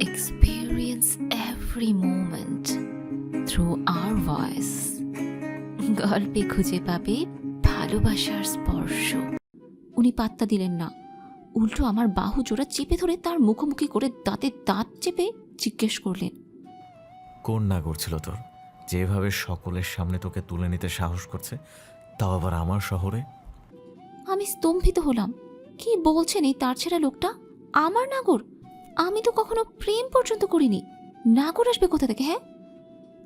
experience every moment through our voice. গল্পে খুঁজে পাবে ভালোবাসার স্পর্শ। উনি পাত্তা দিলেন না। উল্টো আমার বাহু জোড়া চেপে ধরে তার মুখোমুখি করে দাঁতে দাঁত চেপে জিজ্ঞেস করলেন কোন না করছিল তোর? যেভাবে সকলের সামনে তোকে তুলে নিতে সাহস করছে তাও আবার আমার শহরে? আমি স্তম্ভিত হলাম। কি বলছেন এই তার ছেঁড়া লোকটা? আমার নাগর? আমি তো কখনো প্রেম পর্যন্ত করিনি। নাগর আসবে কোথা থেকে হ্যাঁ?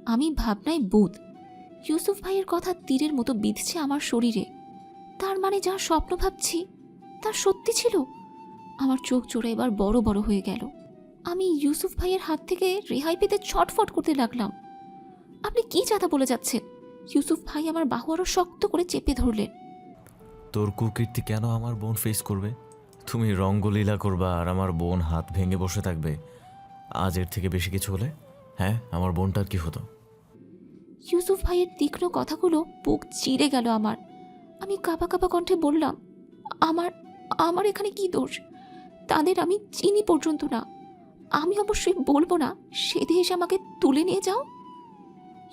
আমি ভাবনায় বুধ। ইউসুফ ভাইয়ের কথা তীরের মতো বিঁধছে আমার শরীরে। তার মানে যা স্বপ্ন ভাবছি, তা সত্যি ছিল? আমার চোখ জোড়া এবার বড় বড় হয়ে গেল। আমি ইউসুফ ভাইয়ের হাত থেকে রেহাই পেতে ছটফট করতে লাগলাম। আপনি কি চাতা বলে যাচ্ছেন? ইউসুফ ভাই আমার বাহু আরও শক্ত করে চেপে ধরলেন। তোর কুকীর্তি কেন আমার বোন ফেস করবে? তুমি রঙ্গলীলা করবা আর আমার বোন হাত ভেঙে বসে থাকবে। আজ এর থেকে বেশি কিছু হলে? হ্যাঁ আমার বোনটার কি হতো? ইউসুফ ভাইয়ের তীক্ষ্ণ কথাগুলো বুক চিড়ে গেল আমার। আমি কাঁপা কাঁপা কণ্ঠে বললাম আমার আমার এখানে কি দোষ? তাদের আমি চিনি পর্যন্ত না। আমি অবশ্যই বলব না সেদে এসে আমাকে তুলে নিয়ে যাও?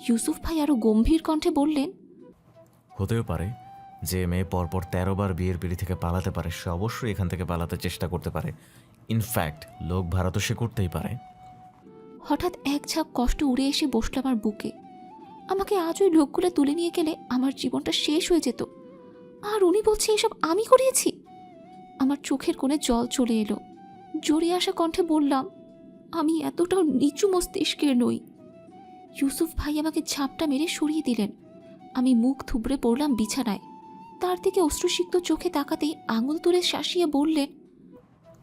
ইউসুফ ভাই আরও গম্ভীর কণ্ঠে বললেন হতেও পারে। যে মেয়ে পরপর তেরো বার বিয়ের পিড়ি থেকে পালাতে পারে, সে অবশ্যই এখান থেকে পালাতে চেষ্টা করতে পারে। ইনফ্যাক্ট লোক ভাড়া তো সে করতেই পারে। হঠাৎ এক ঝাঁক কষ্ট উড়ে এসে বসল আমার বুকে। আমাকে আজ ওই লোকগুলো তুলে নিয়ে গেলে আমার জীবনটা শেষ হয়ে যেত। আর উনি বলছে, এসব আমি করিয়েছি? আমার চোখের কোণে জল চলে এলো। জড়িয়ে আসা কণ্ঠে বললাম, আমি এতটাও নিচু মস্তিষ্কের নই। ইউসুফ ভাই আমাকে ঝাপটা মেরে সরিয়ে দিলেন। আমি মুখ থুবড়ে পড়লাম বিছানায়। তার দিকে অশ্রুসিক্ত চোখে তাকাতেই আঙুল তুলে শাসিয়ে বললেন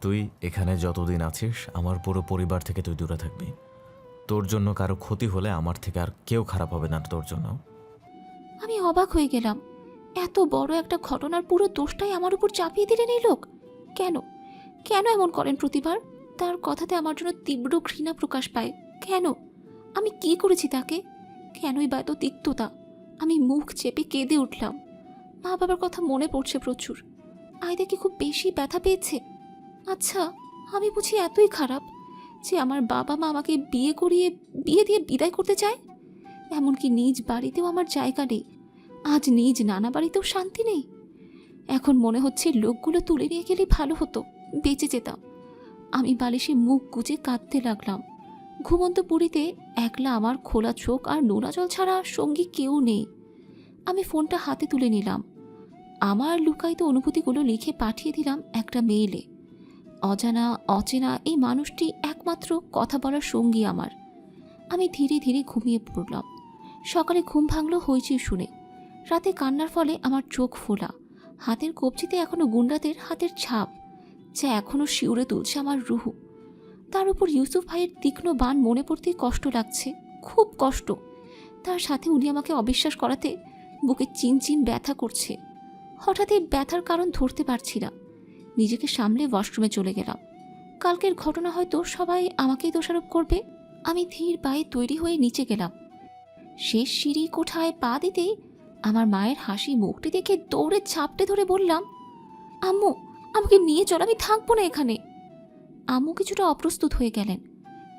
তুই এখানে যতদিন আছিস আমার পুরো পরিবার থেকে তুই দূরে থাকবি। তোর জন্য কারও ক্ষতি হলে আমার থেকে আর কেউ খারাপ হবে না তোর জন্য। আমি অবাক হয়ে গেলাম। এত বড় একটা ঘটনার পুরো দোষটাই আমার উপর চাপিয়ে দিলেন এই লোক। কেন? কেন এমন করেন প্রতিবার? তার কথাতে আমার জন্য তীব্র ঘৃণা প্রকাশ পায়। কেন? আমি কি করেছি তাকে? কেনই বা এত তিক্ততা? আমি মুখ চেপে কেঁদে উঠলাম। মা বাবার কথা মনে পড়ছে প্রচুর। আয়দা কি খুব বেশি ব্যথা পেয়েছে? আচ্ছা আমি বুঝি এতই খারাপ যে আমার বাবা মা আমাকে বিয়ে করিয়ে, বিয়ে দিয়ে বিদায় করতে চায়? এমনকি নিজ বাড়িতেও আমার জায়গা নেই। আজ নিজ নানা বাড়িতেও শান্তি নেই। এখন মনে হচ্ছে লোকগুলো তুলে নিয়ে গেলে ভালো হতো। বেঁচে যেতাম। আমি বালিশে মুখ গুজে কাঁদতে লাগলাম। ঘুমন্ত পুরীতে একলা আমার খোলা চোখ আর নোনা জল ছাড়া সঙ্গী কেউ নেই। আমি ফোনটা হাতে তুলে নিলাম। আমার লুকায়িত অনুভূতিগুলো লিখে পাঠিয়ে দিলাম একটা মেইলে। অজানা, অচেনা এই মানুষটি একমাত্র কথা বলার সঙ্গী আমার। আমি ধীরে ধীরে ঘুমিয়ে পড়লাম। সকালে ঘুম ভাঙলো হইচই শুনে। রাতে কান্নার ফলে আমার চোখ ফোলা। হাতের কবজিতে এখনও গুন্ডাদের হাতের ছাপ, যা এখনও শিউরে তুলছে আমার রুহু। তার উপর ইউসুফ ভাইয়ের তীক্ষ্ণ বান মনে পড়তেই কষ্ট লাগছে, খুব কষ্ট। তার সাথে উনি আমাকে অবিশ্বাস করাতে বুকে চিনচিন ব্যথা করছে। হঠাৎ এই ব্যথার কারণ ধরতে পারছি না। নিজেকে সামলে ওয়াশরুমে চলে গেলাম। কালকের ঘটনা হয়তো সবাই আমাকেই দোষারোপ করবে। আমি ধীর পায়ে তৈরি হয়ে নিচে গেলাম। শেষ সিঁড়ি কোঠায় পা দিতেই আমার মায়ের হাসি মুখটি দেখে দৌড়ে ঝাপটে ধরে বললাম, আম্মু, আমাকে নিয়ে চল, আমি থাকব না এখানে। আম্মু কিছুটা অপ্রস্তুত হয়ে গেলেন।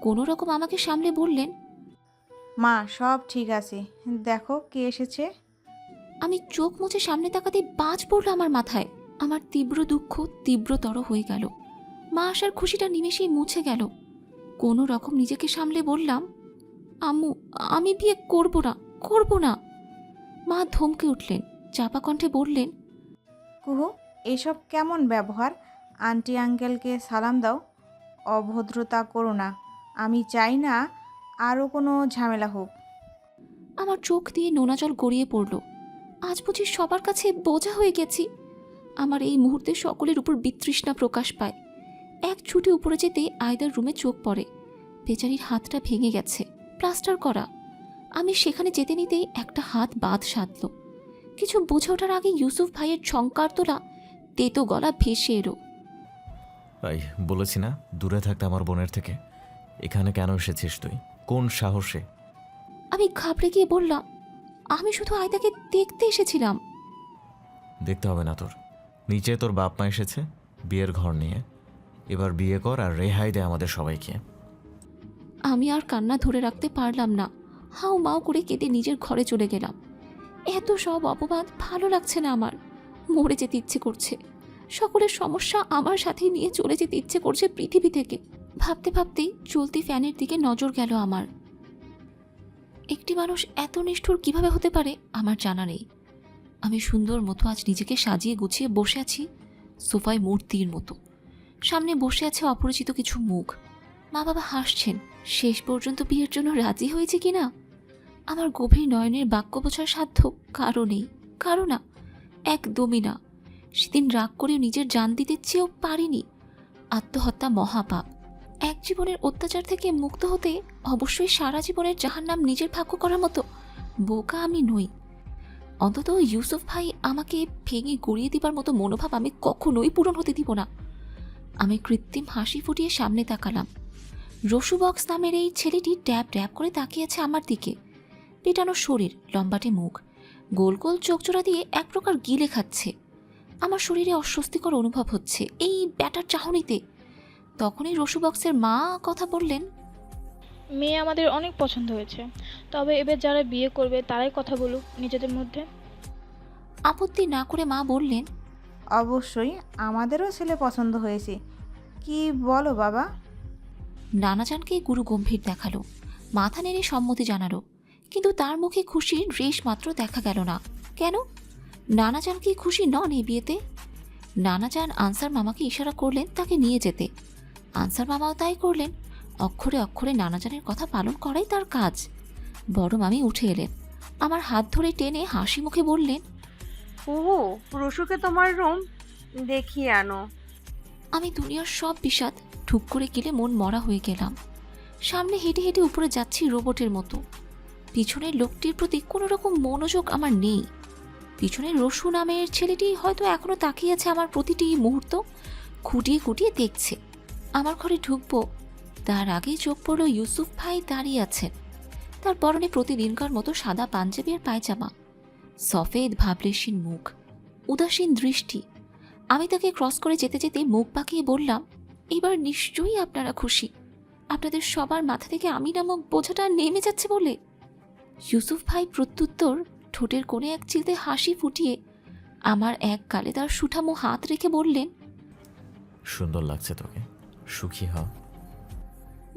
কোনো রকম আমাকে সামলে বললেন, মা, সব ঠিক আছে। দেখো কে এসেছে? আমি চোখ মুছে সামনে তাকাতে বাজ পড়ল আমার মাথায়। আমার তীব্র দুঃখ তীব্রতর হয়ে গেল। মা আসার খুশিটা নিমেষেই মুছে গেল। কোনো রকম নিজেকে সামলে বললাম আম্মু আমি বিয়ে করব না করব না। মা ধমকে উঠলেন চাপা কণ্ঠে বললেন কুহু এসব কেমন ব্যবহার? আন্টি আঙ্কেলকে সালাম দাও। অভদ্রতা করো না। আমি চাই না আরও কোনো ঝামেলা হোক। আমার চোখ দিয়ে নোনা জল গড়িয়ে পড়ল। আজ বুঝি সবার কাছে বোঝা হয়ে গেছি। আমার এই মুহূর্তে সকলের উপর বিতৃষ্ণা প্রকাশ পায়। এক ছুটে উপরে যেতে আয়দার রুমে চোখ পড়ে। বেচারির হাতটা ভেঙে গেছে। প্লাস্টার করা। আমি সেখানে যেতে নিতেই একটা হাত বাদ সাধল। কিছু বুঝে ওঠার আগে ইউসুফ ভাইয়ের ঝঙ্কার তোলা তেতো গলা ভেসে এলো। ভাই বলেছি না দূরে থাকতে আমার বোনের থেকে। এখানে কেন এসেছিস তুই? কোন সাহসে? আমি ঘাবড়ে গিয়ে বললাম আমি শুধু আয়দাকে দেখতে এসেছিলাম। দেখতে হবে না তোর। নিচে তোর বাপ মা এসেছে বিয়ের ঘর নিয়ে। এবার বিয়ে কর আর রেহাই দে আমাদের সবাইকে। আমি আর কান্না ধরে রাখতে পারলাম না। হাউ মাউ করে কেঁদে নিজের ঘরে চলে গেলাম। এত সব অপবাদ ভালো লাগছে না আমার। মরে যেতে ইচ্ছে করছে। সকলের সমস্যা আমার সাথে নিয়ে চলে যেতে ইচ্ছে করছে পৃথিবী থেকে। ভাবতে ভাবতেই চলতি ফ্যানের দিকে নজর গেল আমার। একটি মানুষ এত নিষ্ঠুর কীভাবে হতে পারে, আমার জানা নেই। আমি সুন্দর মতো আজ নিজেকে সাজিয়ে গুছিয়ে বসে আছি, সোফায় মূর্তির মতো। সামনে বসে আছে অপরিচিত কিছু মুখ। মা বাবা হাসছেন, শেষ পর্যন্ত বিয়ের জন্য রাজি হয়েছে কিনা আমার গভীর নয়নের বাক্য বোঝার সাধ্য কারও নেই, কারও না, একদমই না। সেদিন রাগ করে নিজের জান দিতে চেয়েও পারিনি। আত্মহত্যা মহাপাপ। এক জীবনের অত্যাচার থেকে মুক্ত হতে অবশ্যই সারা জীবনের জাহান্নাম নিজের ভাগ্য করার মতো বোকা আমি নই। অন্তত ইউসুফ ভাই আমাকে ভেঙে গড়িয়ে দিবার মতো মনোভাব আমি কখনোই পূরণ হতে দিব না। আমি কৃত্রিম হাসি ফুটিয়ে সামনে তাকালাম। রসু বক্স নামের এই ছেলেটি ট্যাপ ট্যাপ করে তাকিয়েছে আমার দিকে। পেটানো শরীর, লম্বাটে মুখ, গোল গোল চোখচোরা দিয়ে এক প্রকার গিলে খাচ্ছে। আমার শরীরে অস্বস্তিকর অনুভব হচ্ছে। এই ব্যাটার চাহনিতে তখনই রসু বক্সের মা কথা বললেন মেয়ে আমাদের অনেক পছন্দ হয়েছে। তবে এবার যারা বিয়ে করবে তারাই কথা বলুক নিজেদের মধ্যে। আপত্তি না করে মা বললেন অবশ্যই আমাদেরও ছেলে পছন্দ হয়েছে। কি বলো বাবা? নানাজানকে গুরু গম্ভীর দেখাল মাথা নেড়ে সম্মতি জানালো কিন্তু তার মুখে খুশির রেশ মাত্র দেখা গেল না। কেন? নানাজান কি খুশি নন এই বিয়েতে? নানাজান আনসার মামাকে ইশারা করলেন তাকে নিয়ে যেতে। আনসার মামাও তাই করলেন। অক্ষরে অক্ষরে নানাজানের কথা পালন করাই তার কাজ। বড় মামি উঠে এলেন। আমার হাত ধরে টেনে হাসি মুখে বললেন ওহো রসুকে তোমার রুম? দেখিয়ে আনো। আমি দুনিয়ার সব বিষাদ ঠুক করে গেলে মন মরা হয়ে গেলাম। সামনে হেঁটে হেঁটে উপরে যাচ্ছি রোবটের মতো। পিছনের লোকটির প্রতি কোনো রকম মনোযোগ আমার নেই। পিছনের রসু নামের ছেলেটি হয়তো এখনও তাকিয়ে আছে আমার প্রতিটি মুহূর্ত। খুঁটিয়ে খুঁটিয়ে দেখছে। আমার ঘরে ঢুকবো। তার আগেই চোখ পড়ল ইউসুফ ভাই দাঁড়িয়ে আছেন। তার পরনে প্রতিদিনকার মতো সাদা পাঞ্জাবি আর পায়জামা। সফেদ ভাবলেশীন মুখ, উদাসীন দৃষ্টি। আমি তাকে ক্রস করে যেতে যেতে মুখ পাকিয়ে বললাম, এবার নিশ্চয়ই আপনারা খুশি। আপনাদের সবার মাথা থেকে আমি নামক বোঝাটা নেমে যাচ্ছে বলে। ইউসুফ ভাই প্রত্যুত্তর, ঠোঁটের কোণে এক চিলতে হাসি ফুটিয়ে আমার এক গালে তার সুঠামো হাত রেখে বললেন, সুন্দর লাগছে তোকে। সুখী হ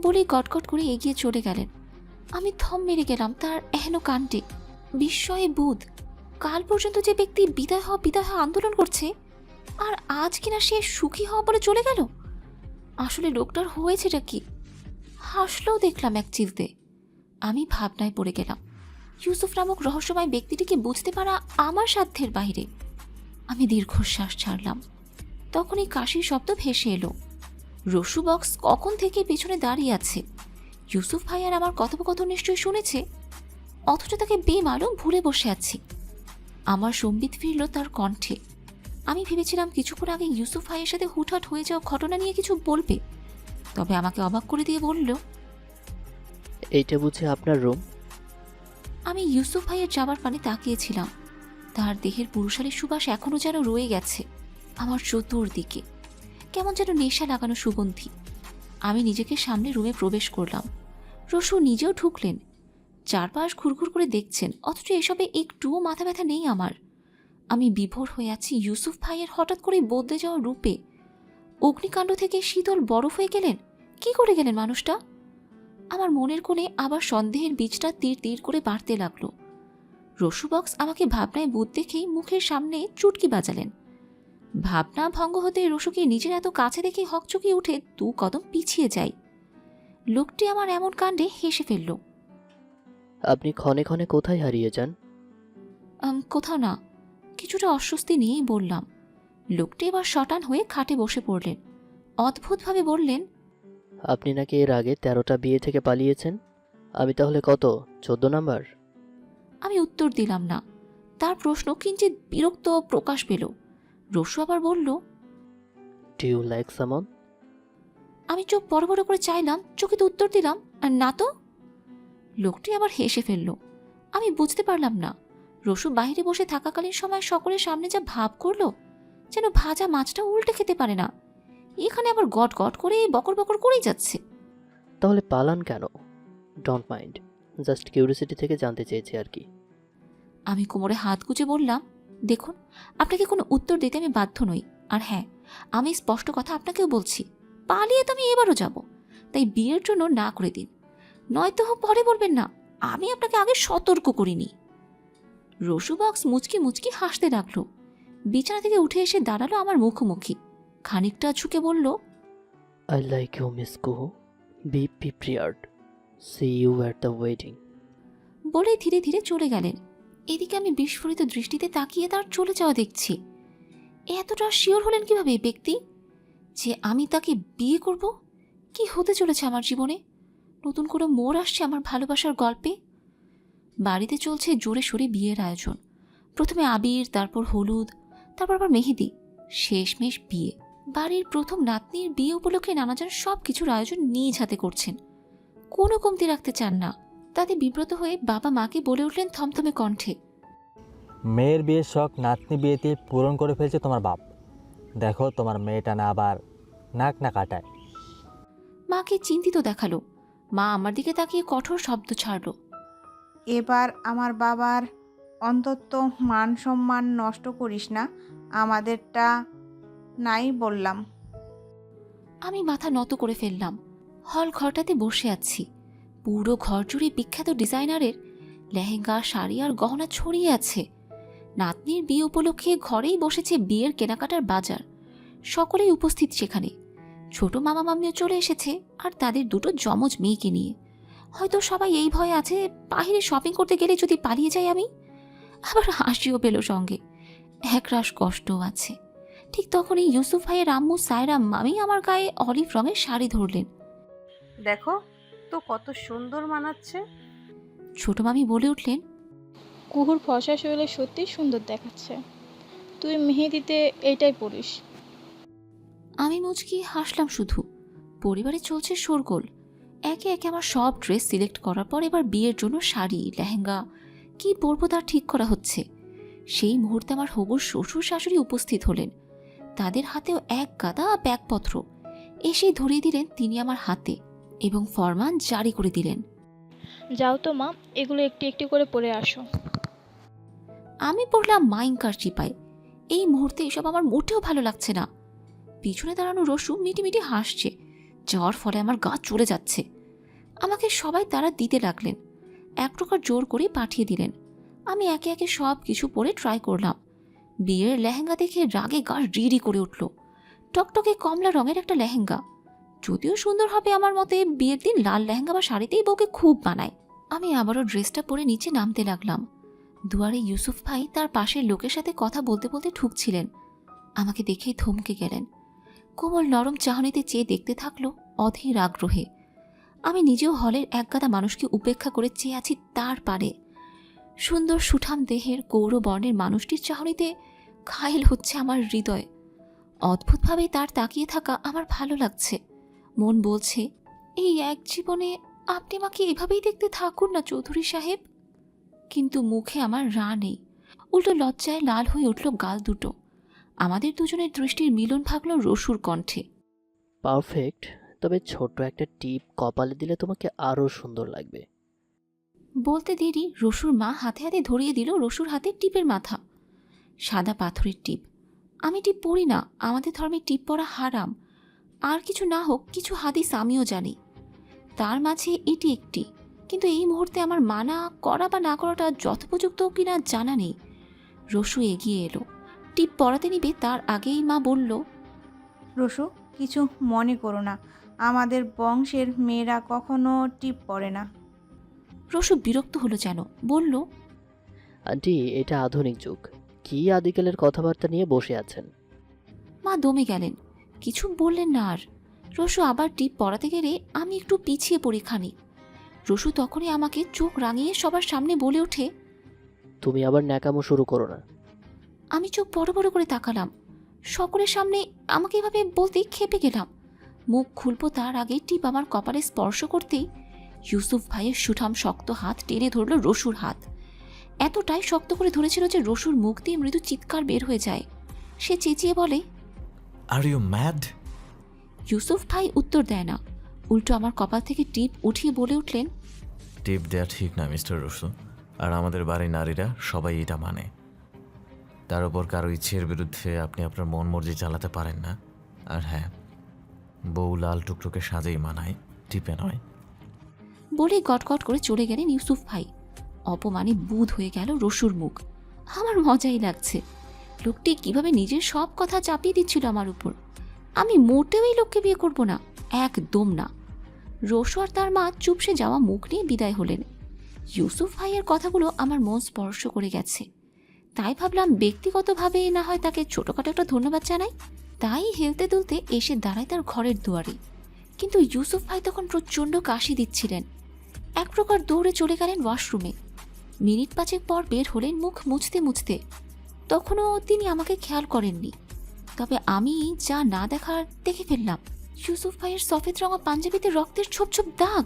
বলেই গটগট করে এগিয়ে চলে গেলেন। আমি থম মেরে গেলাম তার এহেন কাণ্ডে। বিস্ময়ে বুধ, কাল পর্যন্ত যে ব্যক্তি বিদায় হওয়া বিদায় হওয়া আন্দোলন করছে, আর আজ কিনা সে সুখী হওয়া বলে চলে গেল? আসলে লোকটার হয়েছেটা কি? হাসলেও দেখলাম এক চিলতে। আমি ভাবনায় পড়ে গেলাম, ইউসুফ নামক রহস্যময় ব্যক্তিটিকে বুঝতে পারা আমার সাধ্যের বাইরে। আমি দীর্ঘশ্বাস ছাড়লাম। তখনই কাশির শব্দ ভেসে এলো। রসু বক্স কখন থেকে পেছনে দাঁড়িয়ে আছে? ইউসুফ ভাই আর আমার কথোপকথন নিশ্চয়ই শুনেছে? অথচ তাকে বেমালুম ভুলে বসে আছি। আমার সম্বিত ফিরল তার কণ্ঠে। আমি ভেবেছিলাম কিছুক্ষণ আগে ইউসুফ ভাইয়ের সাথে হুটহাট হয়ে যাওয়া ঘটনা নিয়ে কিছু বলবে। তবে আমাকে অবাক করে দিয়ে বলল এইটা বুঝি আপনার রুম? আমি ইউসুফ ভাইয়ের যাবার পানে তাকিয়েছিলাম। তার দেহের পুরুষালী সুবাস এখনও যেন রয়ে গেছে। আমার চতুর্দিকে কেমন যেন নেশা লাগানো সুগন্ধি। আমি নিজেকে সামনে রুমে প্রবেশ করলাম। রসু নিজেও ঢুকলেন। চারপাশ ঘুরঘুর করে দেখছেন, অথচ এসবে একটুও মাথা ব্যথা নেই আমার। আমি বিভোর হয়ে আছি ইউসুফ ভাইয়ের হঠাৎ করে বদলে যাওয়া রূপে। অগ্নিকাণ্ড থেকে শীতল বরফ হয়ে গেলেন? কি করে গেলেন মানুষটা? আমার মনের কোণে আবার সন্দেহের বীজটা তীর তীর করে বাড়তে লাগল। রসু বক্স আমাকে ভাবনায় বুধ দেখেই মুখের সামনে চুটকি বাজালেন। ভাবনা ভঙ্গ হতে রসুকে নিজের এত কাছে দেখে হকচকিয়ে উঠে দু কদম পিছিয়ে যাই লোকটি আমার এমন কাণ্ডে হেসে ফেলল। আপনি ক্ষণে ক্ষণে কোথায় হারিয়ে যান? আম, কোথাও না কিছুটা অস্বস্তি নিয়েই বললাম। লোকটি এবার শটান হয়ে খাটে বসে পড়লেন। অদ্ভুতভাবে বললেন আপনি নাকি এর আগে তেরোটা বিয়ে থেকে পালিয়েছেন? আমি তাহলে কত চোদ্দ নাম্বার? আমি উত্তর দিলাম না। তার প্রশ্ন কিঞ্চিত বিরক্ত প্রকাশ পেল। রসু আবার বলল ডু ইউ লাইক সামন আমি চোখ বড় বড় করে চাইলাম চোখে তো উত্তর দিলাম আর না তো? লোকটি আবার হেসে ফেলল আমি বুঝতে পারলাম না। রসু বাইরে বসে থাকাকালীন সময় সকলের সামনে যা ভাব করল যেন ভাজা মাছটা উল্টে খেতে পারে না। এখানে আবার গট গট করে বকর বকর করেই যাচ্ছে। তাহলে পালান কেন? ডোন্ট মাইন্ড জাস্ট কিউরিসিটি থেকে জানতে চেয়েছি আর কি। আমি কোমরে হাত গুজে বললাম দেখুন আপনাকে কোনো উত্তর দিতে আমি বাধ্য নই। আর হ্যাঁ আমি স্পষ্ট কথা আপনাকেও বলছি পালিয়ে তো আমি এবারও যাব। তাই বিয়ের জন্য না করে দিন। নয়তো পরে বলবেন না আমি আপনাকে আগে সতর্ক করিনি। রসু বক্স মুচকি মুচকি হাসতে লাগল। বিছানা থেকে উঠে এসে দাঁড়াল আমার মুখোমুখি। খানিকটা ঝুঁকে বলল I like you miss Kuhu be prepared see you at the wedding বলেই ধীরে ধীরে চলে গেলেন। এদিকে আমি বিস্ফোরিত দৃষ্টিতে তাকিয়ে তার চলে যাওয়া দেখছি। এতটা শিওর হলেন কীভাবে এই ব্যক্তি? যে আমি তাকে বিয়ে করব? কি হতে চলেছে আমার জীবনে? নতুন করে মোড় আসছে আমার ভালোবাসার গল্পে? বাড়িতে চলছে জোরে সোরে বিয়ের আয়োজন। প্রথমে আবির, তারপর হলুদ, তারপর আবার মেহেদি। শেষমেশ বিয়ে। বাড়ির প্রথম নাতনির বিয়ে উপলক্ষে নানাজন সব কিছুর আয়োজন নিজ হাতে করছেন। কোনো কমতি রাখতে চান না। তাতে বিব্রত হয়ে বাবা মাকে বলে উঠলেন থমথমে কণ্ঠে। মেয়ের বিয়ের শখ নাতনি বিয়েতে পূরণ করে ফেলছে তোমার বাপ। দেখো তোমার মেয়েটা না আবার নাক না কাটায়। মাকে চিন্তিত দেখাল। মা আমার দিকে তাকিয়ে কঠোর শব্দ ছাড়ল। এবার আমার বাবার অন্তত মান সম্মান নষ্ট করিস না আমাদেরটা নাই বললাম। আমি মাথা নত করে ফেললাম। হল ঘরটাতে বসে আছি। পুরো ঘর জুড়ে বিখ্যাত ডিজাইনারের লেহেঙ্গা, শাড়ি আর গহনা ছড়িয়ে আছে। নাতনির বিয়ে উপলক্ষে ঘরেই বসেছে বিয়ের কেনাকাটার বাজার। সকলেই উপস্থিত সেখানে। ছোট মামা মামিও চলে এসেছে আর তাদের দুটো যমজ মেয়েকে নিয়ে। হয়তো সবাই এই ভয়ে আছে, বাহিরে শপিং করতে গেলে যদি পালিয়ে যাই আমি? আবার হাসিও পেল সঙ্গে। একরাশ কষ্টও আছে। ঠিক তখনই ইউসুফ ভাইয়ের আম্মু সায়রা মামি আমার গায়ে অলিভ রঙের শাড়ি ধরলেন। দেখো তো কত সুন্দর মানাচ্ছে। ছোট মামি বলে উঠলেন কুহুর ফসা শরীরে সত্যিই সুন্দর দেখাচ্ছে। তুই মেহেদিতে এইটাই পড়িস। আমি মুচকি হাসলাম শুধু। পরিবারে চলছে শোরগোল। একে একে আমার সব ড্রেস সিলেক্ট করার পর এবার বিয়ের জন্য শাড়ি লেহেঙ্গা কি পরবো তার ঠিক করা হচ্ছে। সেই মুহূর্তে আমার হবুর শ্বশুর শাশুড়ি উপস্থিত হলেন। তাদের হাতেও এক গাদা ব্যাগপত্র। এসেই ধরিয়ে দিলেন তিনি আমার হাতে। এবং ফরমান জারি করে দিলেন। যাও তো মা এগুলো একটি একটি করে পড়ে আসো। আমি পড়লাম মাইঙ্কার চিপায়। এই মুহূর্তে এসব আমার মোটেও ভালো লাগছে না। পিছনে দাঁড়ানো রসু মিটি মিটি হাসছে। যাওয়ার ফলে আমার গা চলে যাচ্ছে। আমাকে সবাই তারা দিতে লাগলেন। এক প্রকার জোর করে পাঠিয়ে দিলেন। আমি একে একে সব কিছু পরে ট্রাই করলাম। বিয়ের লেহেঙ্গা দেখে রাগে গা রিড়ি করে উঠল। টকটকে কমলা রঙের একটা লেহেঙ্গা। যদিও সুন্দর হবে আমার মতে বিয়ের দিন লাল লেহেঙ্গা বা শাড়িতেই বউকে খুব মানায়। আমি আবারও ড্রেসটা পরে নিচে নামতে লাগলাম। দুয়ারে ইউসুফ ভাই তার পাশের লোকের সাথে কথা বলতে বলতে ঠুকছিলেন। আমাকে দেখেই থমকে গেলেন। কোমল নরম চাহনিতে চেয়ে দেখতে থাকল অধীর আগ্রহে। আমি নিজেও হলের একগাদা মানুষকে উপেক্ষা করে চেয়ে আছি তার পারে সুন্দর সুঠাম দেহের গৌরবর্ণের মানুষটির চাহনিতে ঘায়েল হচ্ছে আমার হৃদয়। অদ্ভুতভাবে তার তাকিয়ে থাকা আমার ভালো লাগছে। মন বলছে এই এক জীবনে আপনি আমাকে এভাবেই দেখতে থাকুন না চৌধুরী সাহেব? কিন্তু মুখে আমার রা নেই। উল্টো লজ্জায় লাল হয়ে উঠল গাল দুটো। আমাদের দুজনের দৃষ্টির মিলন ভাগল রসুর কণ্ঠে। পারফেক্ট তবে ছোট্ট একটা টিপ কপালে দিলে তোমাকে আরও সুন্দর লাগবে। বলতে দেরি রসুর মা হাতে হাতে ধরিয়ে দিল রসুর হাতে টিপের মাথা। সাদা পাথরের টিপ। আমি টিপ পড়ি না আমাদের ধর্মে টিপ পরা হারাম। আর কিছু না হোক কিছু হাদিস আমিও জানি। তার মাঝে এটি একটি। কিন্তু এই মুহূর্তে আমার মানা করা বা না করাটা যথোপযুক্ত কিনা জানা নেই। রসু এগিয়ে এলো। টিপ পড়াতে নিবে তার আগেই মা বলল রসু কিছু মনে করো না। আমাদের বংশের মেয়েরা কখনো টিপ পড়ে না। রসু বিরক্ত হলো যেন বলল আন্টি এটা আধুনিক যুগ। কি আদিকালের কথাবার্তা নিয়ে বসে আছেন? মা দমে গেলেন। কিছু বললেন না আর। রসু আবার টিপ পড়াতে গেলে আমি একটু পিছিয়ে পড়ি খানিক রসু তখনই আমাকে চোখ রাঙিয়ে সবার সামনে বলে ওঠে তুমি আবার ন্যাকামো শুরু করো না। আমি চোখ বড় বড় করে তাকালাম। সকলের সামনে আমাকে এভাবে বলতে খেপে গেলাম। মুখ খুলবো তার আগে টিপ আমার কপালে স্পর্শ করতেই ইউসুফ ভাইয়ের সুঠাম শক্ত হাত টেনে ধরল রসুর হাত। এতটাই শক্ত করে ধরেছিল যে রসুর মুখ দিয়ে মৃদু চিৎকার বের হয়ে যায়। সে চেঁচিয়ে বলে আর ইউ ম্যাড ইউসুফ ভাই উত্তর দেয় না। উল্টো আমার কপাল থেকে টিপ উঠিয়ে বলে উঠলেন টিপ দেওয়া ঠিক না মিস্টার রসু আর আমাদের বাড়ির নারীরা সবাই এটা মানে। তার উপর কারও ইচ্ছের বিরুদ্ধে আপনি আপনার মন মর্জি চালাতে পারেন না। আর হ্যাঁ বউ লাল টুকটুকে সাজেই মানায় টিপে নয়। বলে গটগট করে চলে গেলেন ইউসুফ ভাই। অপমানে বুধ হয়ে গেল রসুর মুখ। আমার মজাই লাগছে। লোকটি কীভাবে নিজের সব কথা চাপিয়ে দিচ্ছিল আমার উপর? আমি মোটেও এই লোককে বিয়ে করব না, একদম না। রসু আর তার মা চুপসে যাওয়া মুখ নিয়ে বিদায় হলেন। ইউসুফ ভাইয়ের কথাগুলো আমার মন স্পর্শ করে গেছে। তাই ভাবলাম ব্যক্তিগতভাবে না হয় তাকে ছোটোখাটো একটা ধন্যবাদ জানাই। তাই হেলতে দুলতে এসে দাঁড়ায় তার ঘরের দুয়ারে। কিন্তু ইউসুফ ভাই তখন প্রচণ্ড কাশি দিচ্ছিলেন। এক প্রকার দৌড়ে চলে গেলেন ওয়াশরুমে। মিনিট পাঁচেক পর বের হলেন মুখ মুছতে মুছতে। তখনও তিনি আমাকে খেয়াল করেননি। তবে আমি যা না দেখার দেখে ফেললাম। ইউসুফ ভাইয়ের সফেদ রঙা পাঞ্জাবিতে রক্তের ছোপ ছোপ দাগ।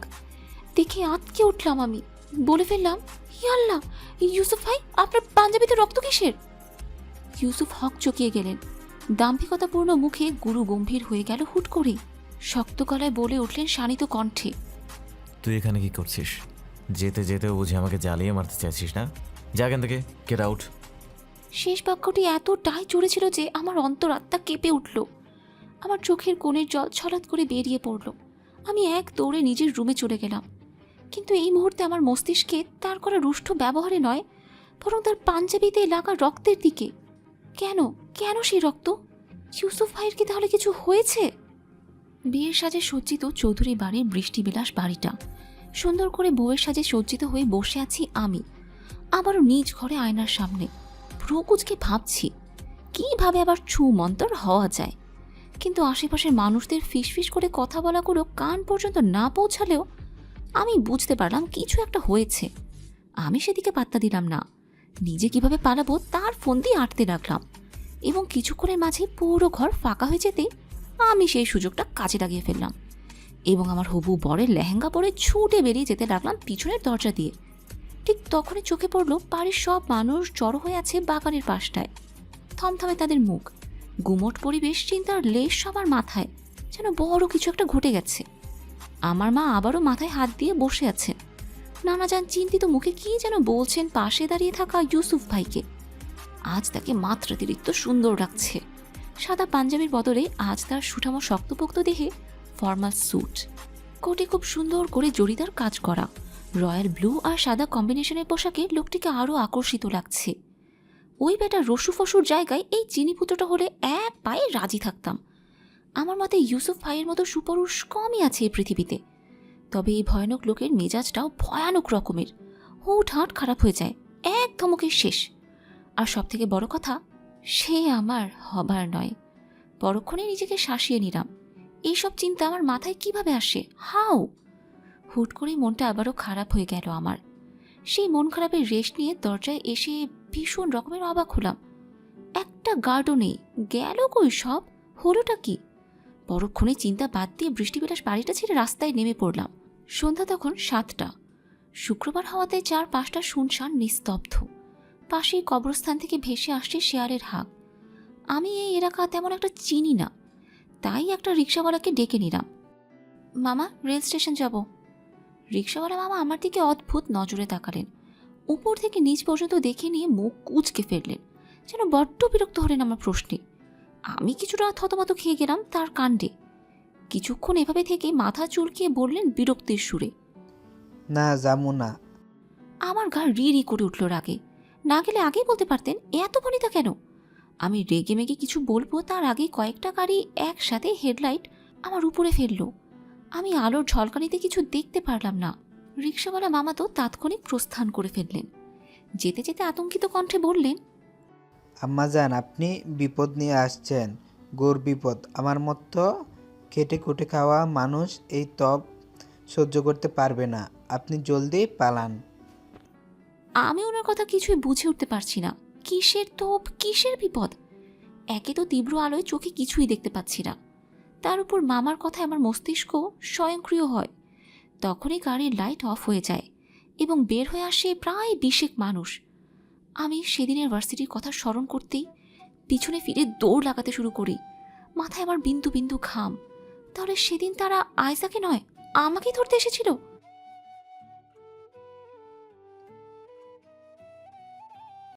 দেখে আঁতকে উঠলাম আমি। বলে ফেললাম ইয়াল্লাহ ইউসুফ ভাই, আপনার পাঞ্জাবিতে রক্ত কিসের? ইউসুফ হক চকিয়ে গেলেন। দাম্ভিকতাপূর্ণ মুখে গুরু গম্ভীর হয়ে গেল হুট করে। শক্ত গলায় বলে উঠলেন শানিত কণ্ঠে, তুই এখানে কি করছিস? যেতে যেতে বুঝে আমাকে জ্বালিয়ে মারতে চাইছিস না? যা এখান থেকে গেট আউট শেষ বাক্যটি এতটাই চড়েছিল যে আমার অন্তরাত্মা কেঁপে উঠল। আমার চোখের কোণের জল ছলাৎ করে বেরিয়ে পড়ল। আমি এক দৌড়ে নিজের রুমে চলে গেলাম। কিন্তু এই মুহূর্তে আমার মস্তিষ্কে তার করা রুষ্ট ব্যবহারে নয়, বরং তার পাঞ্জাবিতে লাগা রক্তের দিকে। কেন? কেন সেই রক্ত? ইউসুফ ভাইয়ের কি তাহলে কিছু হয়েছে? বিয়ের সাজে সজ্জিত চৌধুরী বাড়ির বৃষ্টিবিলাস বাড়িটা। সুন্দর করে বউয়ের সাজে সজ্জিত হয়ে বসে আছি আমি। আবারও নিজ ঘরে আয়নার সামনে। প্রকুচকে ভাবছি, কীভাবে আবার ছু মন্তর হওয়া যায়? কিন্তু আশেপাশের মানুষদের ফিসফিস করে কথা বলাগুলো কান পর্যন্ত না পৌঁছালেও আমি বুঝতে পারলাম কিছু একটা হয়েছে। আমি সেদিকে পাত্তা দিলাম না। নিজে কীভাবে পালাবো তার ফোন দিয়ে আটতে রাখলাম এবং কিছুক্ষণের মাঝে পুরো ঘর ফাঁকা হয়ে যেতে আমি সেই সুযোগটা কাজে লাগিয়ে ফেললাম এবং আমার হবু বরের লেহেঙ্গা পরে ছুটে বেরিয়ে যেতে লাগলাম পিছনের দরজা দিয়ে। ঠিক তখনই চোখে পড়ল বাড়ির সব মানুষ জড়ো হয়ে আছে বাগানের পাশটায়। থমথমে তাদের মুখ। গুমট পরিবেশ চিন্তার লেশ সবার মাথায়, যেন বড় কিছু একটা ঘটে গেছে। আমার মা আবারও মাথায় হাত দিয়ে বসে আছেন নানা যান চিন্তিত মুখে কি যেন বলছেন পাশে দাঁড়িয়ে থাকা ইউসুফ ভাইকে। আজ তাকে মাত্রাতিরিক্ত সুন্দর লাগছে। সাদা পাঞ্জাবির বদলে আজ তার সুঠামো শক্তপোক্ত দেহে ফর্মাল স্যুট। কোটে খুব সুন্দর করে জড়িদার কাজ করা। রয়্যাল ব্লু আর সাদা কম্বিনেশনের পোশাকে লোকটিকে আরও আকর্ষিত লাগছে। ওই বেটা রসু ফসুর জায়গায় এই চিনি পুত্রটা হলে এক পায়ে রাজি থাকতাম। আমার মতে ইউসুফ ভাইয়ের মতো সুপুরুষ কমই আছে এই পৃথিবীতে। তবে এই ভয়ানক লোকের মেজাজটাও ভয়ানক রকমের। হুট হাট খারাপ হয়ে যায়, এক ধমকে শেষ। আর সব থেকে বড় কথা, সে আমার হবার নয়। পরক্ষণে নিজেকে শাসিয়ে নিলাম। এইসব চিন্তা আমার মাথায় কীভাবে আসে? হাউ? হুট করেই মনটা আবারও খারাপ হয়ে গেল আমার। সেই মন খারাপের রেশ নিয়ে দরজায় এসে ভীষণ রকমের অবাক হলাম। একটা গার্ডও নেই, গেল কই সব? হলোটা কি? পরক্ষণে চিন্তা বাদ দিয়ে বৃষ্টিবিলাস বাড়িটা ছেড়ে রাস্তায় নেমে পড়লাম। সন্ধ্যা তখন সাতটা। শুক্রবার হওয়াতে চার পাঁচটা শুনশান নিস্তব্ধ। পাশেই কবরস্থান থেকে ভেসে আসছে শেয়ালের হাঁক। আমি এই এলাকা তেমন একটা চিনি না, তাই একটা রিক্সাওয়ালাকে ডেকে নিলাম। মামা, রেল স্টেশন যাব। রিক্সাওয়ালা মামা আমার দিকে অদ্ভুত নজরে তাকালেন। উপর থেকে নিচ পর্যন্ত দেখে নিয়ে মুখ কুচকে ফেললেন। যেন বড্ড বিরক্ত হলেন আমার প্রশ্নে। আমি কিছুটা থতমত খেয়ে গেলাম তার কাণ্ডে। কিছুক্ষণ এভাবে থেকে মাথা চুলকিয়ে বললেন বিরক্তির সুরে না যাব না। আমার গা রি রি করে উঠল রাগে। না গেলে আগেই বলতে পারতেন এত বনিতা কেন? আমি রেগে মেগে কিছু বলব তার আগে কয়েকটা গাড়ি একসাথে হেডলাইট আমার উপরে ফেলল। আমি আলোর ঝলকানিতে কিছু দেখতে পারলাম না। রিক্সাওয়ালা মামা তো তাৎক্ষণিক প্রস্থান করে ফেললেন। যেতে যেতে আতঙ্কিত কণ্ঠে বললেন আম্মা যান আপনি বিপদ নিয়ে আসছেন গোর বিপদ। আমার মতো কেটে কুটে খাওয়া মানুষ এই তপ সহ্য করতে পারবে না। আপনি জলদি পালান। আমি ওনার কথা কিছুই বুঝে উঠতে পারছি না। কিসের তোপ কিসের বিপদ? একে তো তীব্র আলোয় চোখে কিছুই দেখতে পাচ্ছি না। তার উপর মামার কথায় আমার মস্তিষ্ক স্বয়ংক্রিয় হয়। তখনই গাড়ির লাইট অফ হয়ে যায় এবং বের হয়ে আসে প্রায় বিশেক মানুষ। আমি সেদিনের ভার্সিটির কথা স্মরণ করতেই পিছনে ফিরে দৌড় লাগাতে শুরু করি। মাথায় আমার বিন্দু বিন্দু ঘাম। তাহলে সেদিন তারা আয়সাকে নয়, আমাকেই ধরতে এসেছিল?